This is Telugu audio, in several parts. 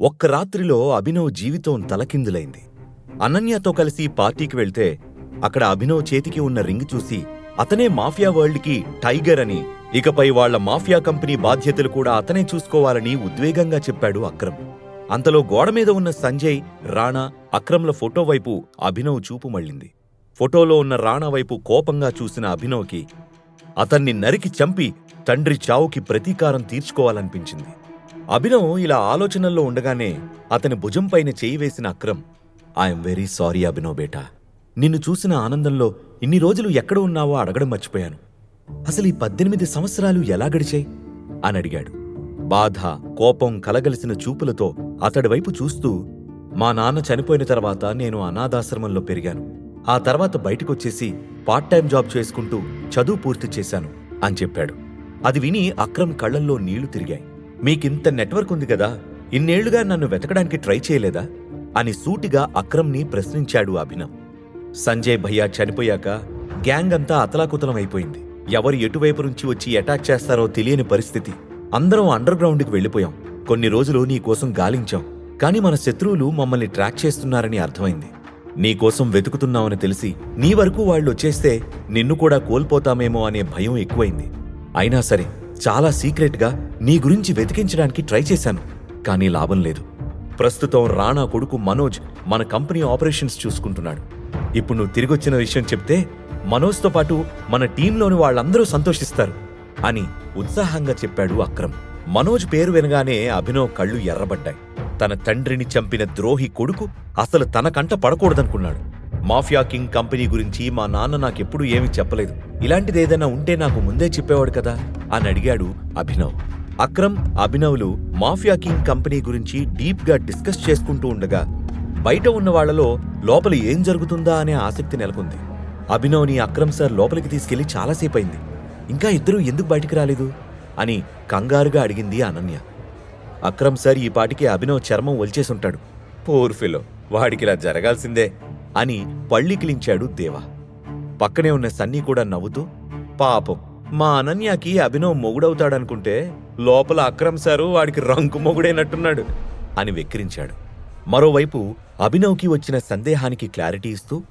ఒక్క రాత్రిలో అభినవ్ జీవితం తలకిందులైంది. అనన్యతో కలిసి పార్టీకి వెళ్తే అక్కడ అభినవ్ చేతికి ఉన్న రింగ్ చూసి అతనే మాఫియా వరల్డ్కి టైగర్ అని ఇకపై వాళ్ళ మాఫియా కంపెనీ బాధ్యతలు కూడా అతనే చూసుకోవాలని ఉద్వేగంగా చెప్పాడు అక్రమ్. అంతలో గోడ మీద ఉన్న సంజయ్ రాణా అక్రమ్ల ఫోటో వైపు అభినవ్ చూపు మళ్ళింది. ఫోటోలో ఉన్న రాణా వైపు కోపంగా చూసిన అభినవ్కి అతన్ని నరికి చంపి తండ్రి చావుకి ప్రతీకారం తీర్చుకోవాలనిపించింది. అభినవ్ ఇలా ఆలోచనల్లో ఉండగానే అతని భుజంపైన చేయి వేసిన Akram I'm very sorry Abhinav బేటా. నిన్ను చూసిన ఆనందంలో ఇన్ని రోజులు ఎక్కడ ఉన్నావో అడగడం మర్చిపోయాను. అసలు ఈ పద్దెనిమిది సంవత్సరాలు ఎలా గడిచాయి? అని అడిగాడు. బాధ కోపం కలగలిసిన చూపులతో అతడి వైపు చూస్తూ మా నాన్న చనిపోయిన తర్వాత నేను అనాథాశ్రమంలో పెరిగాను. ఆ తర్వాత బయటకొచ్చేసి పార్ట్ టైం జాబ్ చేసుకుంటూ చదువు పూర్తి చేశాను అని చెప్పాడు. అది విని అక్రమ్ కళ్ళల్లో నీళ్ళు తిరిగాయి. మీకింత నెట్వర్క్ ఉంది కదా ఇన్నేళ్ళుగా నన్ను వెతకడానికి ట్రై చేయలేదా? అని సూటిగా అక్రమ్ని ప్రశ్నించాడు అభినవ్. సంజయ్ భయ్యా చనిపోయాక గ్యాంగ్ అంతా అతలాకుతలం అయిపోయింది. ఎవరు ఎటువైపు నుంచి వచ్చి అటాక్ చేస్తారో తెలియని పరిస్థితి. అందరం అండర్ గ్రౌండ్కి వెళ్ళిపోయాం. కొన్ని రోజులు నీకోసం గాలించాం. కానీ మన శత్రువులు మమ్మల్ని ట్రాక్ చేస్తున్నారని అర్థమైంది. నీకోసం వెతుకుతున్నామని తెలిసి నీ వరకు వాళ్ళు వచ్చేస్తే నిన్ను కూడా కోల్పోతామేమో అనే భయం ఎక్కువైంది. అయినా సరే చాలా సీక్రెట్గా నీ గురించి వెతికించడానికి ట్రై చేశాను కానీ లాభం లేదు. ప్రస్తుతం రాణా కొడుకు మనోజ్ మన కంపెనీ ఆపరేషన్స్ చూసుకుంటున్నాడు. ఇప్పుడు నువ్వు తిరిగొచ్చిన విషయం చెప్తే మనోజ్తో పాటు మన టీంలోని వాళ్ళందరూ సంతోషిస్తారు అని ఉత్సాహంగా చెప్పాడు అక్రమ్. మనోజ్ పేరు వినగానే అభినవ్ కళ్ళు ఎర్రబడ్డాయి. తన తండ్రిని చంపిన ద్రోహి కొడుకు అసలు తన కంట పడకూడదనుకున్నాడు. మాఫియా కింగ్ కంపెనీ గురించి మా నాన్న నాకెప్పుడు ఏమీ చెప్పలేదు. ఇలాంటిది ఏదైనా ఉంటే నాకు ముందే చెప్పేవాడు కదా? అని అడిగాడు అభినవ్. అక్రమ్ అభినవ్లు మాఫియా కింగ్ కంపెనీ గురించి డీప్గా డిస్కస్ చేసుకుంటూ ఉండగా బయట ఉన్న వాళ్ళలో లోపల ఏం జరుగుతుందా అనే ఆసక్తి నెలకొంది. అభినవ్ని అక్రమ్ సార్ లోపలికి తీసుకెళ్ళి చాలాసేపు అయింది ఇంకా ఇద్దరూ ఎందుకు బయటికి రాలేదు? అని కంగారుగా అడిగింది అనన్య. అక్రమ్ సార్ ఈ పాటికి అభినవ్ చర్మం ఒలిచేసుంటాడు. పోర్ఫిలో వాడికిలా జరగాల్సిందే. అని పళ్ళికిలించాడు దేవా. పక్కనే ఉన్న సన్నీ కూడా నవ్వుతూ పాపం మా అనన్యకి అభినవ్ మొగుడవుతాడనుకుంటే లోపల అక్రమ్ సారు వాడికి రంకు మొగుడైనట్టున్నాడు అని వెక్కిరించాడు. మరోవైపు అభినవ్కి వచ్చిన సందేహానికి క్లారిటీ ఇస్తూ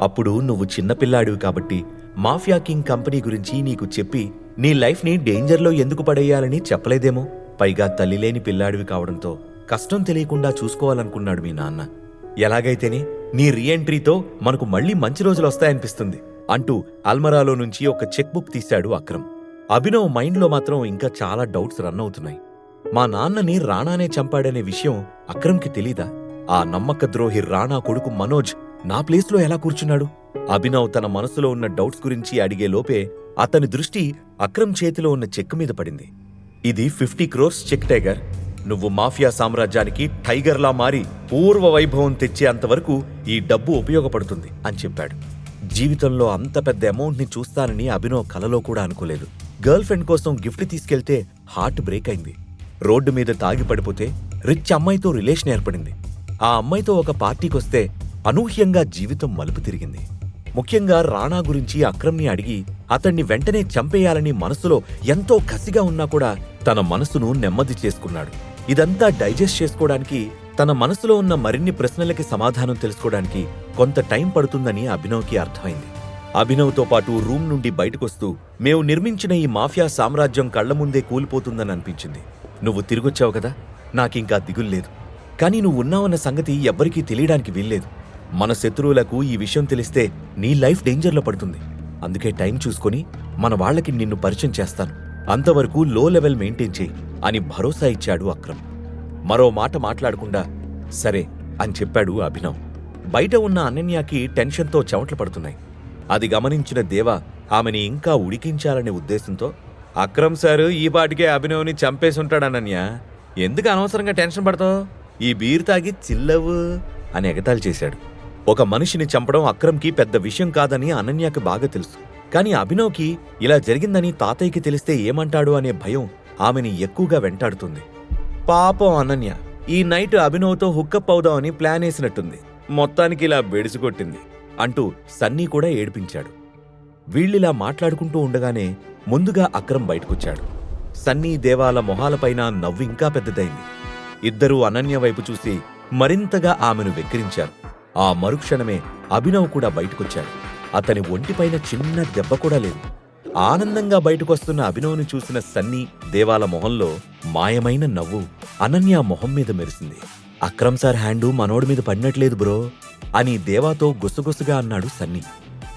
అప్పుడు నువ్వు చిన్నపిల్లాడివి కాబట్టి మాఫియా కింగ్ కంపెనీ గురించి నీకు చెప్పి నీ లైఫ్ని డేంజర్లో ఎందుకు పడేయాలని చెప్పలేదేమో? పైగా తల్లిలేని పిల్లాడివి కావడంతో కష్టం తెలియకుండా చూసుకోవాలనుకున్నాడు మీ నాన్న. ఎలాగైతేనే నీ రీఎంట్రీతో మనకు మళ్ళీ మంచి రోజులు వస్తాయనిపిస్తుంది అంటూ అల్మరాలో నుంచి ఒక చెక్ బుక్ తీశాడు అక్రమ్. అభినవ్ మైండ్లో మాత్రం ఇంకా చాలా డౌట్స్ రన్ అవుతున్నాయి. మా నాన్నని రాణానే చంపాడనే విషయం అక్రమ్కి తెలీదా? ఆ నమ్మక ద్రోహి రాణా కొడుకు మనోజ్ నా ప్లేస్లో ఎలా కూర్చున్నాడు? అభినవ్ తన మనసులో ఉన్న డౌట్స్ గురించి అడిగే లోపే అతని దృష్టి అక్రమ్ చేతిలో ఉన్న చెక్ మీద పడింది. ఇది ఫిఫ్టీ క్రోర్స్ చెక్ టైగర్. నువ్వు మాఫియా సామ్రాజ్యానికి టైగర్లా మారి పూర్వ వైభవం తెచ్చే అంతవరకు ఈ డబ్బు ఉపయోగపడుతుంది అని చెప్పాడు. జీవితంలో అంత పెద్ద అమౌంట్ని చూస్తానని అభినవ్ కలలో కూడా అనుకోలేదు. గర్ల్ ఫ్రెండ్ కోసం గిఫ్ట్ తీసుకెళ్తే హార్ట్ బ్రేక్ అయింది. రోడ్డు మీద తాగి పడిపోతే రిచ్ అమ్మాయితో రిలేషన్ ఏర్పడింది. ఆ అమ్మాయితో ఒక పార్టీకొస్తే అనూహ్యంగా జీవితం మలుపు తిరిగింది. ముఖ్యంగా రాణా గురించి అక్రమ్ని అడిగి అతన్ని వెంటనే చంపేయాలని మనసులో ఎంతో కసిగా ఉన్నా కూడా తన మనసును నెమ్మది చేసుకున్నాడు. ఇదంతా డైజెస్ట్ చేసుకోవడానికి తన మనసులో ఉన్న మరిన్ని ప్రశ్నలకి సమాధానం తెలుసుకోవడానికి కొంత టైం పడుతుందని అభినవ్కి అర్థమైంది. అభినవ్తో పాటు రూమ్ నుండి బయటకొస్తూ మేము నిర్మించిన ఈ మాఫియా సామ్రాజ్యం కళ్ళ ముందే కూలిపోతుందని అనిపించింది. నువ్వు తిరిగొచ్చావు కదా? నాకింకా దిగుల్లేదు కానీ నువ్వు ఉన్నావన్న సంగతి ఎవ్వరికీ తెలియడానికి వీల్లేదు. మన శత్రువులకు ఈ విషయం తెలిస్తే నీ లైఫ్ డేంజర్లో పడుతుంది. అందుకే టైం చూసుకొని మన వాళ్ళకి నిన్ను పరిచయం చేస్తాను. అంతవరకు లో లెవెల్ మెయింటైన్ చేయి. అని భరోసా ఇచ్చాడు అక్రమ్. మరో మాట మాట్లాడకుండా సరే అని చెప్పాడు అభినవ్. బయట ఉన్న అనన్యకి టెన్షన్తో చెమట్లు పడుతున్నాయి. అది గమనించిన దేవ ఆమెని ఇంకా ఉడికించాలనే ఉద్దేశంతో అక్రమ్ సారు ఈ పాటికే అభినవ్ని చంపేసుంటాడు అనన్య. ఎందుకు అనవసరంగా టెన్షన్ పడతావు? ఈ బీర్ తాగి చిల్లవు అని ఎగతాళి చేశాడు. ఒక మనిషిని చంపడం అక్రమ్కి పెద్ద విషయం కాదని అనన్యకి బాగా తెలుసు. కానీ అభినవ్కి ఇలా జరిగిందని తాతయ్యకి తెలిస్తే ఏమంటాడు అనే భయం ఆమెని ఎక్కువగా వెంటాడుతుంది. పాపం అనన్య ఈ నైట్ అభినవ్తో హుక్కప్ అవుదామని ప్లాన్ వేసినట్టుంది. మొత్తానికి ఇలా బెడిసికొట్టింది అంటూ సన్నీ కూడా ఏడిపించాడు. వీళ్ళిలా మాట్లాడుకుంటూ ఉండగానే ముందుగా అక్రమ్ బయటకొచ్చాడు. సన్నీ దేవాల మొహాలపైన నవ్వు ఇంకా పెద్దదైంది. ఇద్దరూ అనన్య వైపు చూసి మరింతగా ఆమెను వెక్కిరించారు. ఆ మరుక్షణమే అభినవ్ కూడా బయటకొచ్చాడు. అతని ఒంటిపైన చిన్న దెబ్బ కూడా లేదు. ఆనందంగా బయటకొస్తున్న అభినవ్ను చూసిన సన్నీ దేవాల మొహంలో మాయమైన నవ్వు అనన్య మొహం మీద మెరిసింది. అక్రమ్ సార్ హ్యాండు మనోడి మీద పడినట్లేదు బ్రో అని దేవాతో గుసగుసగా అన్నాడు సన్నీ.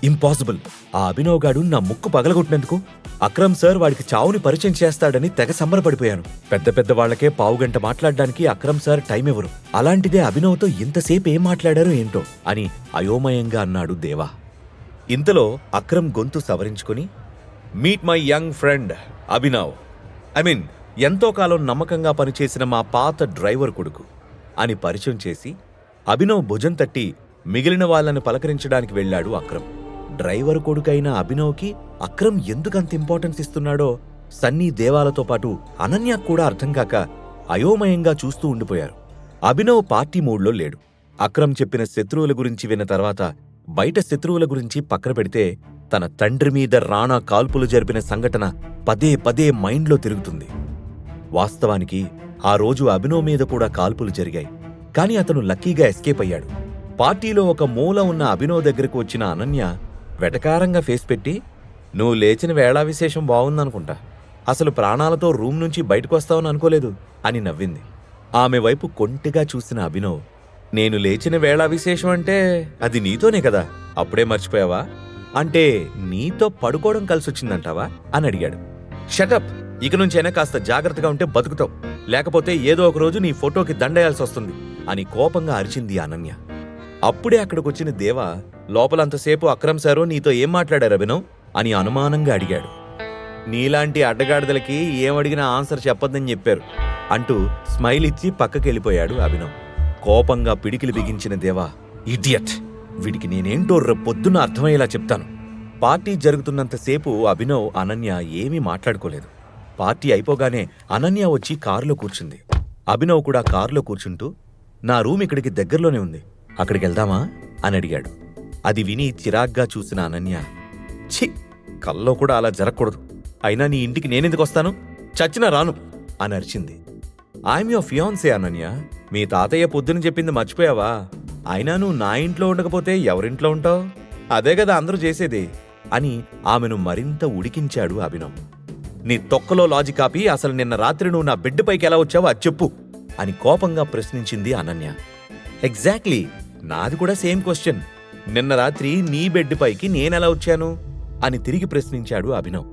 ఇంపాసిబుల్. ఆ అభినవ్ గాడు నా ముక్కు పగలగొట్టినందుకు అక్రమ్ సార్ వాడికి చావుని పరిచయం చేస్తాడని తెగ సంబరపడిపోయాను. పెద్ద పెద్ద వాళ్ళకే పావుగంట మాట్లాడడానికి అక్రమ్ సార్ టైం ఇవ్వరు. అలాంటిదే అభినవ్తో ఇంతసేపు ఏం మాట్లాడారో ఏంటో అని అయోమయంగా అన్నాడు దేవా. ఇంతలో అక్రమ్ గొంతు సవరించుకుని meet my young friend Abhinav I mean ఎంతో కాలం నమ్మకంగా పనిచేసిన మా పాత డ్రైవర్ కొడుకు. అని పరిచయం చేసి అభినవ్ భుజం తట్టి మిగిలిన వాళ్ళని పలకరించడానికి వెళ్ళాడు అక్రమ్. డ్రైవర్ కొడుకైన అభినవ్కి అక్రమ్ ఎందుకంత ఇంపార్టెన్స్ ఇస్తున్నాడో సన్నీ దేవాలతో పాటు అనన్య కూడా అర్థం కాక అయోమయంగా చూస్తూ ఉండిపోయారు. అభినవ్ పార్టీ మూడ్లో లేడు. అక్రమ్ చెప్పిన శత్రువుల గురించి విన్న తర్వాత బయట శత్రువుల గురించి పక్కన పెడితే తన తండ్రి మీద రాణా కాల్పులు జరిపిన సంఘటన పదే పదే మైండ్లో తిరుగుతుంది. వాస్తవానికి ఆ రోజు అభినవ్ మీద కూడా కాల్పులు జరిగాయి. కాని అతను లక్కీగా ఎస్కేప్ అయ్యాడు. పార్టీలో ఒక మూల ఉన్న అభినవ్ దగ్గరకు వచ్చిన అనన్య వెటకారంగా ఫేస్ పెట్టి నువ్వు లేచిన వేళా విశేషం బాగుందనుకుంటా. అసలు ప్రాణాలతో రూమ్ నుంచి బయటకొస్తావని అనుకోలేదు అని నవ్వింది. ఆమె వైపు కొంటిగా చూసిన అభినవ్ నేను లేచిన వేళా విశేషం అంటే అది నీతోనే కదా. అప్పుడే మర్చిపోయావా? అంటే నీతో పడుకోవడం కలిసొచ్చిందంటావా? అని అడిగాడు. షటప్ ఇక నుంచైనా కాస్త జాగ్రత్తగా ఉంటే బతుకుతావు. లేకపోతే ఏదో ఒక రోజు నీ ఫోటోకి దండయాల్సి వస్తుంది అని కోపంగా అరిచింది అనన్య. అప్పుడే అక్కడికొచ్చిన దేవ లోపలంతసేపు అక్రమ్ సారు నీతో ఏం మాట్లాడారు అభినవ్? అని అనుమానంగా అడిగాడు. నీలాంటి అడ్డగాడిదలకి ఏమడిగినా ఆన్సర్ చెప్పొద్దని చెప్పారు అంటూ స్మైల్ ఇచ్చి పక్కకెళ్ళిపోయాడు అభినవ్. కోపంగా పిడికిలి బిగించిన దేవా ఇడియట్! వీడికి నేనేంటో రేపొద్దున అర్థమయ్యేలా చెప్తాను. పార్టీ జరుగుతున్నంతసేపు అభినవ్ అనన్య ఏమీ మాట్లాడుకోలేదు. పార్టీ అయిపోగానే అనన్య వచ్చి కారులో కూర్చుంది. అభినవ్ కూడా కారులో కూర్చుంటూ నా రూమ్ ఇక్కడికి దగ్గరలోనే ఉంది. అక్కడికి వెళ్దామా? అని అడిగాడు. అది విని చిరాగ్గా చూసిన అనన్య ఛీ కల్లో కూడా అలా జరగకూడదు. అయినా నీ ఇంటికి నేనెందుకు వస్తాను? చచ్చినా రాను. అని అరిచింది. I'm your fiancee Ananya. మీ తాతయ్య పొద్దున చెప్పింది మర్చిపోయావా? అయినా నువ్వు నా ఇంట్లో ఉండకపోతే ఎవరింట్లో ఉంటావు? అదే కదా అందరూ చేసేది అని ఆమెను మరింత ఉడికించాడు అభినవ్. నీ తొక్కలో లాజిక్ ఆపి అసలు నిన్న రాత్రి నువ్వు నా బిడ్డపైకి ఎలా వచ్చావో అది చెప్పు అని కోపంగా ప్రశ్నించింది అనన్య. ఎగ్జాక్ట్లీ నాది కూడా సేమ్ క్వశ్చన్ నిన్న రాత్రి నీ బెడ్ పైకి నేనెలా వచ్చాను? అని తిరిగి ప్రశ్నించాడు అభినవ్.